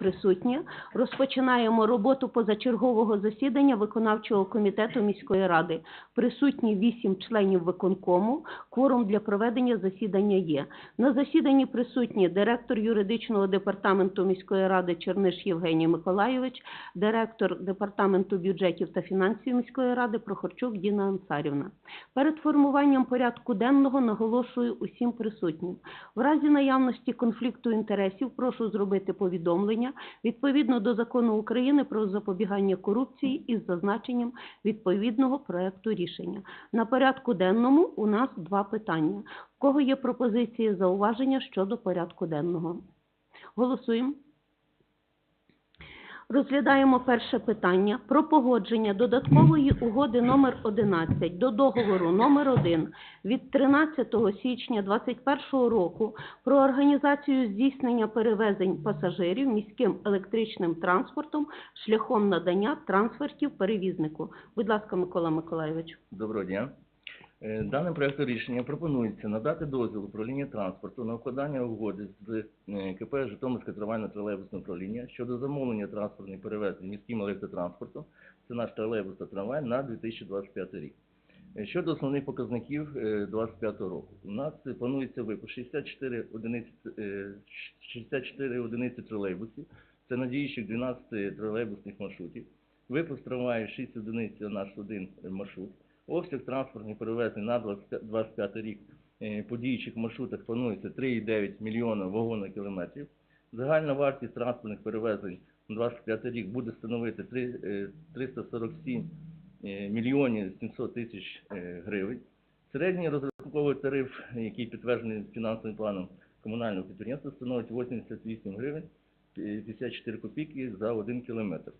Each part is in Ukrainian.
присутні. Розпочинаємо роботу позачергового засідання виконавчого комітету міської ради. Присутні вісім членів виконкому. Кворум для проведення засідання є. На засіданні присутні директор юридичного департаменту міської ради Черниш Євгеній Миколайович, директор департаменту бюджетів та фінансів міської ради Прохорчук Діна Ансарівна. Перед формуванням порядку денного наголошую усім присутнім. В разі наявності конфлікту інтересів прошу зробити повідомлення відповідно до закону України про запобігання корупції із зазначенням відповідного проекту рішення. На порядку денному у нас два питання. В кого є пропозиції зауваження щодо порядку денного? Голосуємо. Розглядаємо перше питання про погодження додаткової угоди номер 11 до договору номер 1 від 13 січня 2021 року про організацію здійснення перевезень пасажирів міським електричним транспортом шляхом надання трансфертів перевізнику. Будь ласка, Микола Миколайович. Доброго дня. Е, Даним проектом рішення пропонується надати дозвіл управління транспорту на укладання угоди з е, КП Житомирське трамвайне тролейбусне управління щодо замовлення транспортних перевезень міським електротранспортом. Це наш тролейбус та трамвай на 2025 рік. Е, Щодо основних показників 2025 року. У нас планується випуск 64 одиниці, е, 64 одиниці тролейбусів, це надіючих 12 тролейбусних маршрутів. Випуск трамваю 6 одиниць наш один маршрут. Обсяг транспортних перевезень на 2025 рік е, по діючих маршрутах планується 3,9 мільйона вагонокілометрів. Загальна вартість транспортних перевезень на 2025 рік буде становити е, 347 е, мільйонів 700 тисяч е, гривень. Середній розрахунковий тариф, який підтверджений фінансовим планом комунального підприємства, становить 88 гривень е, 54 копійки за 1 кілометр.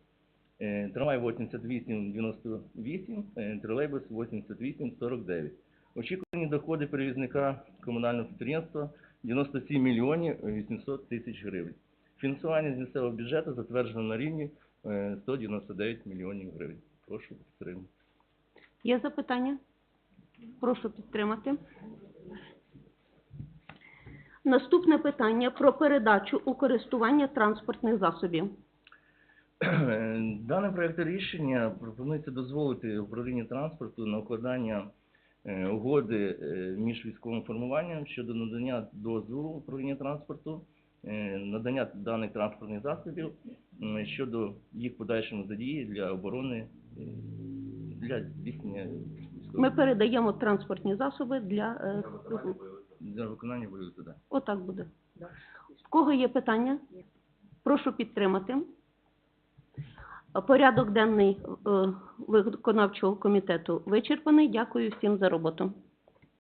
Е, Трамвай 88,98, е, тролейбус 88,49. Очікувані доходи перевізника комунального підприємства 97 мільйонів 800 тисяч гривень. Фінансування з місцевого бюджету затверджено на рівні е, 199 мільйонів гривень. Прошу підтримати. Є запитання? Прошу підтримати. Наступне питання про передачу у користування транспортних засобів. Даним проектом рішення пропонується дозволити управлінню транспорту на укладання е, угоди е, між військовим формуванням щодо надання дозволу управління транспорту, е, надання даних транспортних засобів щодо їх подальшої задії для оборони, е, для здійснення військових- Ми передаємо транспортні засоби для... е, для виконання бойових завдань. Отак буде. В кого є питання? Прошу підтримати. Порядок денний е, виконавчого комітету вичерпаний. Дякую всім за роботу.